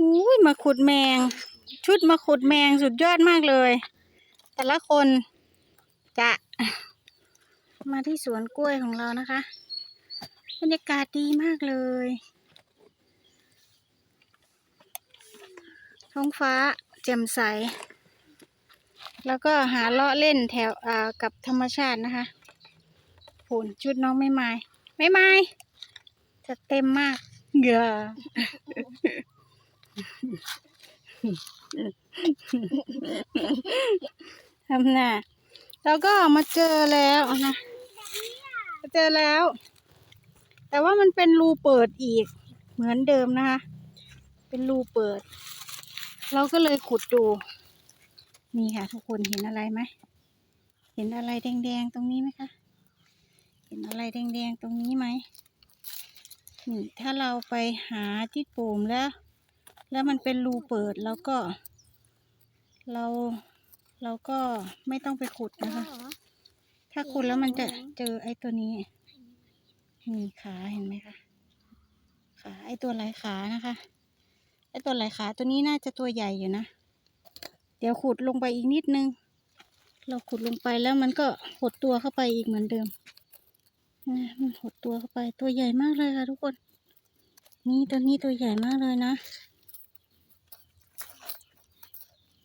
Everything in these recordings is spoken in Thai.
อุ้ยมาขุดแมง ชุดมาขุดแมงสุดยอดมากเลย แต่ละคนจะมาที่สวนกล้วยของเรานะคะ บรรยากาศดีมากเลย ท้องฟ้าแจ่มใส แล้วก็หาเลาะเล่นแถวอ่ากับธรรมชาตินะคะผลชุดน้องไม่ไม้ไม่ไม้จะเต็มมากเหงื่อ ทำน้าแล้วก็มาเจอแล้วนะมาเจอแล้ว แต่ว่ามันเป็นรูเปิดอีก เหมือนเดิมนะคะ เป็นรูเปิด เราก็เลยขุดดู นี่ค่ะ ทุกคนเห็นอะไรไหม เห็นอะไรแดงๆตรงนี้ไหมคะ เห็นอะไรแดงๆตรงนี้ไหมนี่ถ้าเราไปหาที่ปุ่มแล้ว แล้วมันเป็นรูเปิดแล้วก็ เราเราก็ไม่ต้องไปขุดนะคะ ถ้าขุดแล้วมันจะเจอไอ้ตัวนี้นี่ขาเห็นไหมคะขาไอ้ตัวลายขานะคะไอ้ตัวลายขาตัวนี้น่าจะตัวใหญ่อยู่นะเดี๋ยวขุดลงไปอีกนิดนึง เราขุดลงไปแล้วมันก็หดตัวเข้าไปอีกเหมือนเดิมมันหดตัวเข้าไปตัวใหญ่มากเลยค่ะทุกคน นี่ตัวนี้ตัวใหญ่มากเลยนะ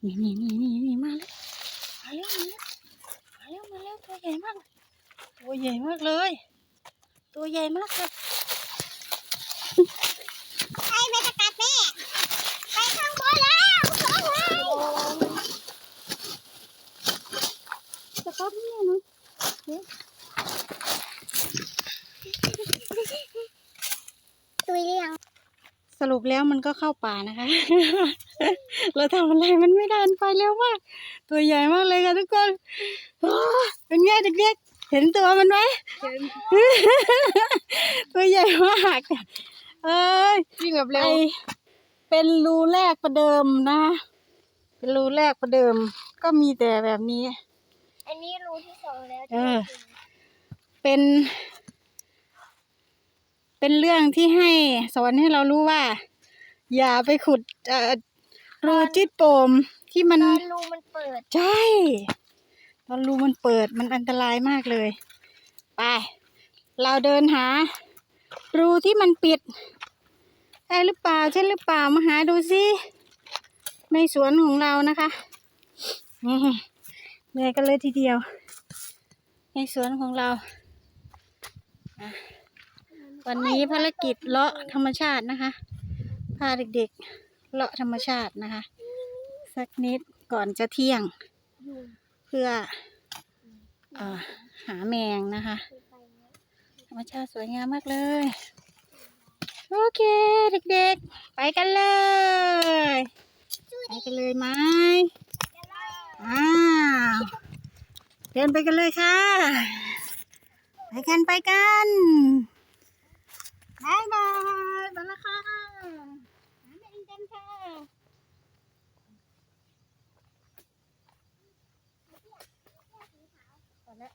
นี่นี่นี่นี่นี่มาแล้วมาแล้วมาแล้วมาแล้วมาแล้วตัวใหญ่มาก ตัวใหญ่มากเลย ตัวใหญ่มากเลย ไอ้แม่จะกัดแม่ ไปข้างบนแล้วข้างบน จะเข้าที่นี่นะ ตุยเรียง ส รุปแล้วมันก็เข้าป่านะคะ เราทำอะไรมันไม่ได้มันไปเร็วมาก ตัวใหญ่มากเลยค่ะทุกคนอ้าเป็นไงเด็กๆ เห็นตัวมันไหมตัวใหญ่มากเอ้ยวิ่งแบบเร็ไอวเป็นรูแรกประเดิมนะ เป็นรูแรกประเดิม ก็มีแต่แบบนี้ อันนี้รูที่สองแล้ว เออ เป็น เป็นเรื่องที่ให้สอนให้เรารู้ว่า อย่าไปขุดเอ่อรูจิตโปมที่มัน ตอนรูมันเปิด ใช่ ตอนรูมันเปิดมันอันตรายมากเลย ไป เราเดินหา รูที่มันปิดได้หรือเปล่าใช่หรือเปล่ามาหาดูสิในสวนของเรานะคะนี่เหนื่อยกันเลยทีเดียว ในสวนของเราอะ วันนี้ภารกิจเลาะธรรมชาตินะคะ พาเด็กๆเลาะธรรมชาตินะคะ สักนิดก่อนจะเที่ยง เพื่ออหาแมงนะคะ ธรรมชาติสวยงามมากเลย โอเคเด็กๆ ไปกันเลย ไปกันเลยไหมอ้าเดินไปกันเลยค่ะ ไปกันไปกันบายบายไปแล้วค่ะหาแมงกันค่ะพอ แล้ว